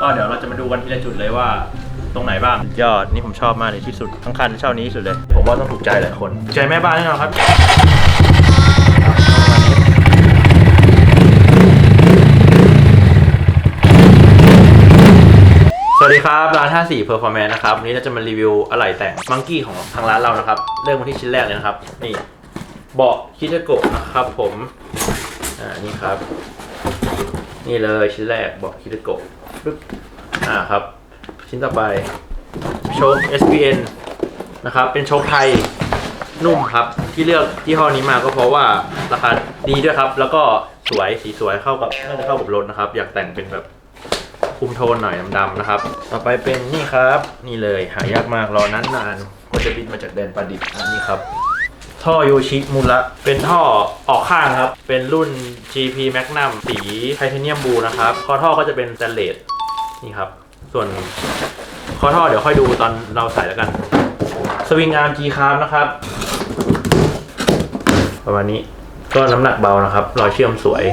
ก็เดี๋ยวเราจะมาดูกันทีละจุดเลยว่าตรงไหนบ้างยอดนี่ผมชอบมากเลยที่สุดทั้งคันเช่านี้ที่สุดเลย ผมว่าต้องถูกใจหลายคนใจแม่บ้านแน่นอนครับสวัสดีครับร้าน 54 Performance นะครับวันนี้เราจะมารีวิวอะไหล่แต่งมังกี้ของทางร้านเรานะครับ เริ่มกันที่ชิ้นแรกเลยนะครับ นี่เบาะคิทาโกะนะครับผมอ่านี่ครับ นี่เลยชิ้นแรกเบาะคิทาโกะ ปึ๊บอ่าครับ ชิ้นต่อไป โชค SPN นะครับ เป็นโชคไทยนุ่มครับ ที่เลือกยี่ห้อนี้มาก็เพราะว่าราคาดีด้วยครับ แล้วก็สวยสีสวยเข้ากับน่าจะเข้ากับรถนะครับ อยากแต่งเป็นแบบคุมโทนหน่อยดำๆนะครับ ต่อไปเป็นนี่ครับ นี่เลยหายากมากรอนานนานๆกว่าจะบินมาจากแดนประดิษฐ์นนี้ครับ ท่อโยชิมุระเป็นท่อออกข้างครับ เป็นรุ่น GP Magnum สีไทเทเนียมบลูนะครับ คอท่อก็จะเป็นสแตนเลส นี่ครับ ส่วนคอท่อเดี๋ยวค่อยดูตอนเราใส่แล้วกัน สวิงอาร์ม G คาร์นะครับ ประมาณนี้ก็น้ำหนักเบานะครับรอยเชื่อมสวย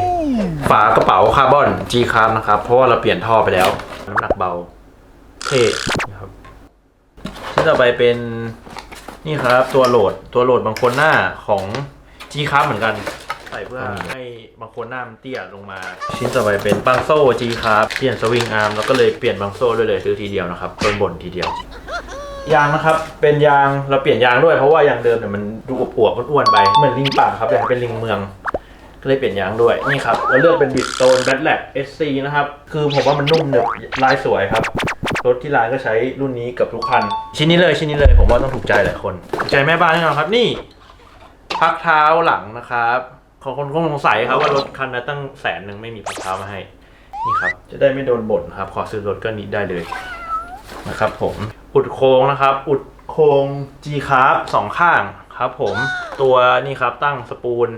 ฝากระเป๋าคาร์บอน G คาร์นะครับ เพราะว่าเราเปลี่ยนท่อไปแล้ว น้ำหนักเบาเท่นะครับชิ้นต่อไปเป็นนี่ครับ ตัวโหลดตัวโหลดบางคนหน้าของ G คาร์เหมือนกัน เพื่อให้บางคนหน้ามันเตี้ยลงมา ชิ้นต่อไปเป็นบังโซ่ G คาร์เปลี่ยนสวิงอาร์มแล้วก็เลยเปลี่ยนบังโซ่ด้วยเลยซื้อทีเดียวนะครับต้นบนทีเดียวยางนะครับ เป็นยางเราเปลี่ยนยางด้วยเพราะว่ายางเดิมเนี่ยมันดูอวบๆอ้วนๆไปเหมือนลิงป่าครับอยากให้เป็นลิงเมือง ก็เลยเปลี่ยนยางด้วยนี่ครับเราเลือกเป็นบิดโตนแบทแลก SC นะครับ คือผมว่ามันนุ่มเนบลายสวยครับ รถที่ร้านก็ใช้รุ่นนี้เกับทุกคัน ชิ้นนี้เลยชิ้นนี้เลยผมว่าต้องถูกใจหลายคนถูกใจแม่บ้านแน่นอนครับนี่ พักเท้าหลังนะครับ ขอคนคงสงสัยครับว่ารถคันนั้นตั้งแสนหนึ่งไม่มีพักเท้ามาให้ นี่ครับ จะได้ไม่โดนบ่นครับ ขอซื้อรถก็นิดได้เลยนะครับผม อุดโค้งนะครับ อุดโค้ง G ครับสองข้างครับผม ตัวนี่ครับตั้งสปูล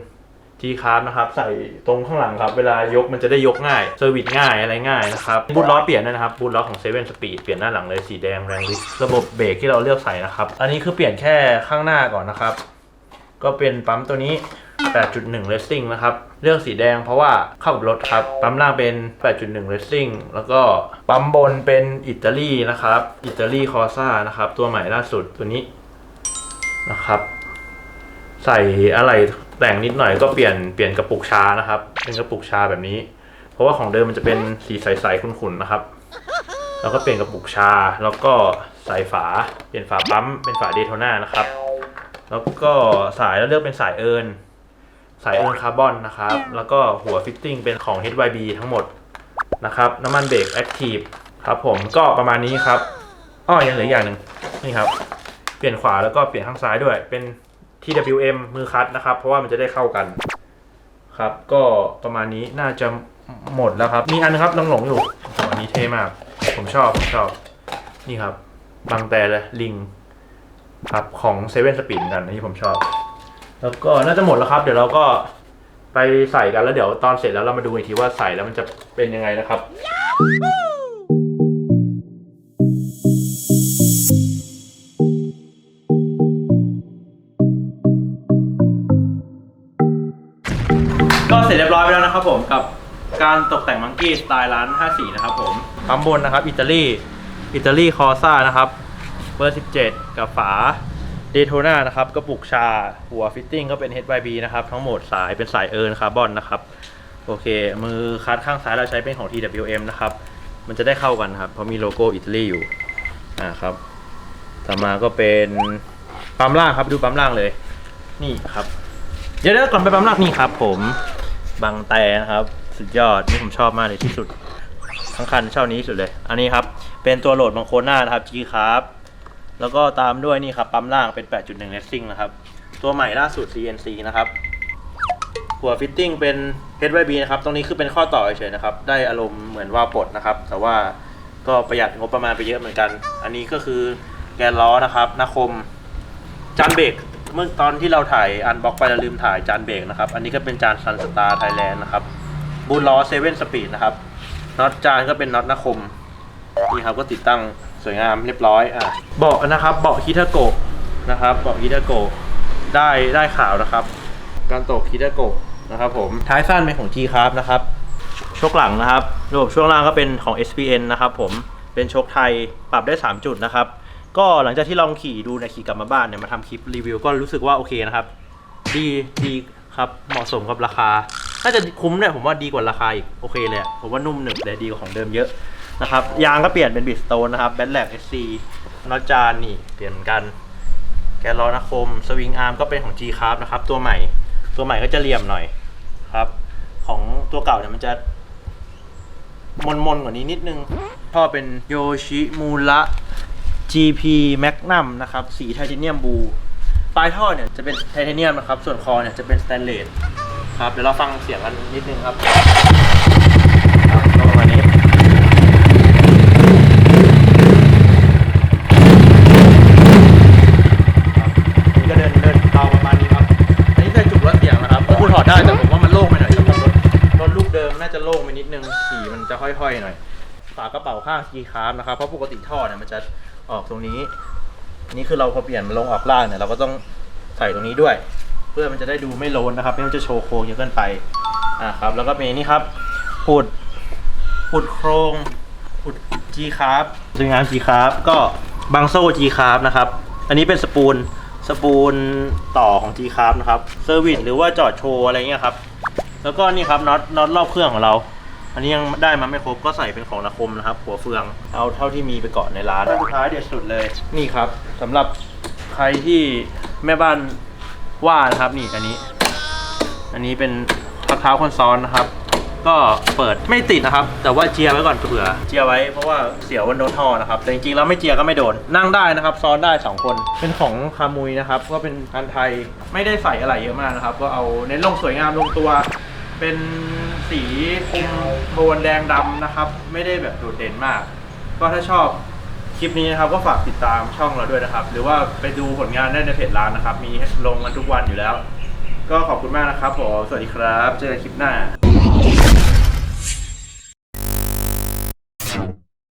G คาร์นะครับ ใส่ตรงข้างหลังครับ เวลายกมันจะได้ยกง่ายเซอร์วิสง่ายอะไรง่ายนะครับ บูทล้อเปลี่ยนด้วยนะครับ บูทล้อของเซเว่นสปีดเปลี่ยนหน้าหลังเลยสีแดงแรงฤทธิ์ระบบเบรกที่เราเลือกใส่นะครับ อันนี้คือเปลี่ยนแค่ข้างหน้าก่อนนะครับ ก็เป็นปั๊มตัวนี้ 8.1 Racing นะครับ เลือกสีแดงเพราะว่าเข้ากับรถครับ ปั๊มล่างเป็น 8.1 Racing แล้วก็ปั๊มบนเป็นอิตาลีนะครับ อิตาลีคอซ่านะครับ ตัวใหม่ล่าสุดตัวนี้นะครับ ใส่อะไรแต่งนิดหน่อยก็เปลี่ยนเปลี่ยนกระปุกชานะครับ เป็นกระปุกชาแบบนี้ เพราะว่าของเดิมมันจะเป็นสีใสๆขุ่นๆนะครับ แล้วก็เปลี่ยนกระปุกชา แล้วก็ใส่ฝา เปลี่ยนฝาปั๊มเป็นฝาเดโทน่านะครับ แล้วก็สายแล้วเลือกเป็นสายเอิร์นสายเอิร์นคาร์บอนนะครับ แล้วก็หัวฟิตติ้งเป็นของ HYB ทั้งหมดนะครับ น้ำมันเบรกแอคทีฟครับผมก็ประมาณนี้ครับอ้อยังเหลืออย่างหนึ่งนี่ครับ เปลี่ยนขวาแล้วก็เปลี่ยนข้างซ้ายด้วย เป็น TWM มือคัดนะครับ เพราะว่ามันจะได้เข้ากันครับ ก็ประมาณนี้น่าจะหมดแล้วครับ มีอันนึงครับน้องหลงอยู่โอ้โหอันนี้เท่มาก ผมชอบผมชอบ นี่ครับ บางแต่เลยลิง ครับของเซเว่นสปีดกันอันนี้ผมชอบ แล้วก็น่าจะหมดแล้วครับ เดี๋ยวเราก็ไปใส่กันแล้วเดี๋ยวตอนเสร็จแล้วเรามาดูอีกทีว่าใส่แล้วมันจะเป็นยังไงนะครับ ก็เสร็จเรียบร้อยไปแล้วนะครับผมกับการตกแต่งมังกี้สไตล์ร้าน 54 นะครับผมปั๊มบนนะครับ อิตาลี อิตาลีคอซ่านะครับ เบอร์ 17 กับฝาเดโทนานะครับกระปุกชาหัวฟิตติ้งก็เป็น HYB นะครับทั้งหมดสายเป็นสายเอิร์นคาร์บอนนะครับโอเค มือคัดข้างซ้ายเราใช้เป็นของ TWM นะครับ มันจะได้เข้ากันครับ เพราะมีโลโก้อิตาลีอยู่อ่าครับต่อมาก็เป็นปั๊มล่างครับดูปั๊มล่างเลย นี่ครับ เดี๋ยวเดี๋ยวก่อนไปปั๊มล่างนี่ครับ ผมบางแต่นะครับสุดยอดนี่ผมชอบมากเลยที่สุดทั้งคันเช่านี้ที่สุดเลย อันนี้ครับ เป็นตัวโหลดบางโคน่านะครับ G ครับ แล้วก็ตามด้วยนี่ครับปั๊มล่างเป็น 8.1 Racing นะครับ ตัวใหม่ล่าสุด CNC นะครับ หัวฟิตติ้งเป็น HYB นะครับ ตรงนี้คือเป็นข้อต่อเฉยๆนะครับ ได้อารมณ์เหมือนว่าปลดนะครับ แต่ว่าก็ประหยัดงบประมาณไปเยอะเหมือนกัน อันนี้ก็คือแกนล้อนะครับนาคมจานเบรกเมื่อตอนที่เราถ่ายอันบ็อกไปเราลืมถ่ายจานเบรกนะครับ อันนี้ก็เป็นจานซันสตาร์ไทยแลนด์นะครับบูลล้อเซเว่นสปีดนะครับน็อตจานก็เป็นน็อตนาคมนี่ครับก็ติดตั้ง สวยงามเรียบร้อยอะเบาะนะครับเบาะฮิทาโกะนะครับเบาะฮิทาโกะได้ได้ข่าวนะครับ การตกฮิทาโกะนะครับผมท้ายสั้นเป็นของ G ครับนะครับชกหลังนะครับระบบช่วงล่างก็เป็นของ SPN นะครับผมเป็นชคไทยปรับได้ 3 จุดนะครับ ก็หลังจากที่ลองขี่ดูเนี่ยขี่กลับมาบ้านเนี่ยมาทำคลิปรีวิวก็รู้สึกว่าโอเคนะครับ ดีดีครับเหมาะสมกับราคาน่าจะคุ้มเนี่ยผมว่าดีกว่าราคาอีกโอเคเลยอะผมว่านุ่มหนึบเลยดีกว่าของเดิมเยอะ นะครับ ยางก็เปลี่ยนเป็นบิสโตนนะครับแบทแลกเอสซีน็อตจานนี่เปลี่ยนเหมือนกัน แกนล้อนะคม สวิงอาร์มก็เป็นของ G c r a f t นะครับ ตัวใหม่ ตัวใหม่ก็จะเหลี่ยมหน่อยครับ ของตัวเก่าเนี่ยมันจะมนมนๆกว่านี้นิดนึงท่อเป็นโยชิมูระ GP Magnum นะครับ สีไทเทเนียมบู ปลายท่อเนี่ยจะเป็นไทเทเนียมนะครับ ส่วนคอเนี่ยจะเป็นสแตนเลสครับ เดี๋ยวเราฟังเสียงกันนิดนึงครับครับประมาณนี้ก็เดินเดินเบาประมาณนี้ครับ อันนี้จะจุกรถเสียงนะครับก็คือถอด ได้แต่ผมว่ามันโล่งไปหน่อยสำหรับรถรถลูกเดิมน่าจะโล่งไปนิดนึงสีมันจะห้อยๆหน่อยฝากระเป๋าข้างกีคาร์นะครับเพราะปกติท่อเนี่ยมันจะออกตรงนี้ นี่คือเราพอเปลี่ยนมันลงออกล่างเนี่ยเราก็ต้องใส่ตรงนี้ด้วย เพื่อมันจะได้ดูไม่โลนนะครับ ไม่งั้นจะโชว์โครงเยอะเกินไปอ่าครับ แล้วก็มีนี่ครับหุดหุดโครงหุด G คาร์สวยงาม G คาร์ก็บางโซ่ G คาร์นะครับ อันนี้เป็นสปูล สปูลต่อของ G คาร์นะครับเซอร์วิสหรือว่าจอดโชว์อะไรเงี้ยครับ แล้วก็นี่ครับน็อตน็อตรอบเครื่องของเรา อันนี้ยังได้มาไม่ครบก็ใส่เป็นของนาคมนะครับ หัวเฟืองเอาเท่าที่มีไปก่อนในร้านสุดท้ายเด็ดสุดเลยนี่ครับสำหรับใครที่แม่บ้านว่านะครับนี่อันนี้ อันนี้เป็นพักเท้าคนซ้อนนะครับ ก็เปิดไม่ติดนะครับ แต่ว่าเจียไว้ก่อนเผื่อเจียไว้เพราะว่าเสียววันโดนท่อนะครับแต่จริงๆแล้วไม่เจียก็ไม่โดนนั่งได้นะครับ ซ้อนได้ 2 คน เป็นของคามุยนะครับก็เป็นอันไทยไม่ได้ใส่อะไรเยอะมากนะครับ ก็เอาเน้นลงสวยงามลงตัว เป็นสีคุมโทนแดงดำนะครับ ไม่ได้แบบโดดเด่นมาก ก็ถ้าชอบคลิปนี้นะครับก็ฝากติดตามช่องเราด้วยนะครับ หรือว่าไปดูผลงานได้ในเพจร้านนะครับ มีลงกันทุกวันอยู่แล้ว ก็ขอบคุณมากนะครับผมสวัสดีครับ เจอกันคลิปหน้า